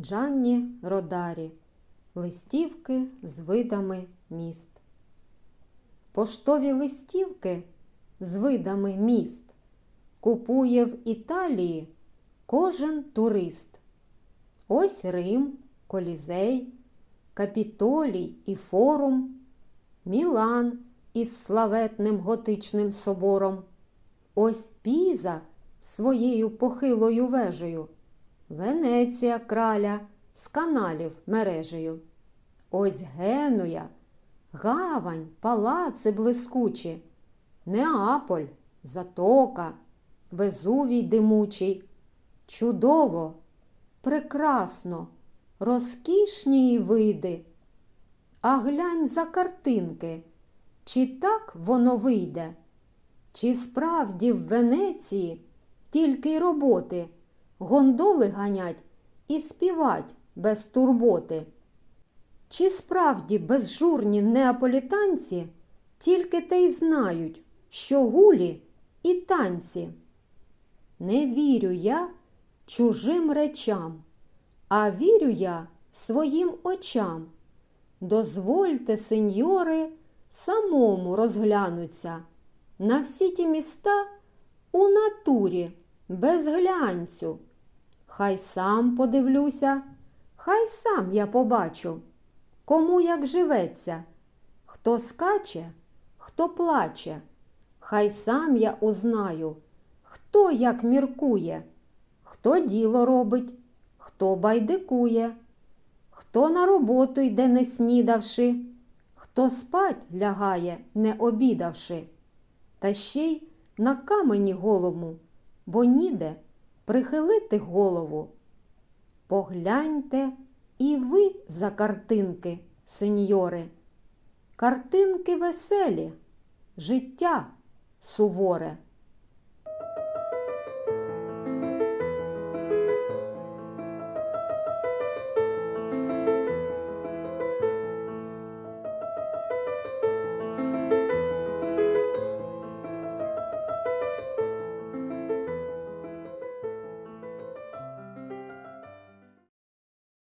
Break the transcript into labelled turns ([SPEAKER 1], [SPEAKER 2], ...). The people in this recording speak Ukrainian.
[SPEAKER 1] Джанні Родарі. Листівки з видами міст. Поштові листівки з видами міст купує в Італії кожен турист. Ось Рим, Колізей, Капітолій і Форум, Мілан із славетним готичним собором. Ось Піза своєю похилою вежею, Венеція краля з каналів мережею. Ось Генуя, гавань, палаци блискучі, Неаполь, затока, Везувій димучий. Чудово, прекрасно, розкішні види. А глянь за картинки, чи так воно вийде? Чи справді в Венеції тільки й роботи, гондоли ганять і співать без турботи? Чи справді безжурні неаполітанці тільки те й знають, що гулі і танці? Не вірю я чужим речам, а вірю я своїм очам. Дозвольте, сеньори, самому розглянуться на всі ті міста у натурі, без глянцю. Хай сам подивлюся, хай сам я побачу, кому як живеться, хто скаче, хто плаче, хай сам я узнаю, хто як міркує, хто діло робить, хто байдикує, хто на роботу йде не снідавши, хто спать лягає, не обідавши, та ще й на камені голому, бо ніде прихилити голову. Погляньте і ви за картинки, сеньори. Картинки веселі, життя суворе.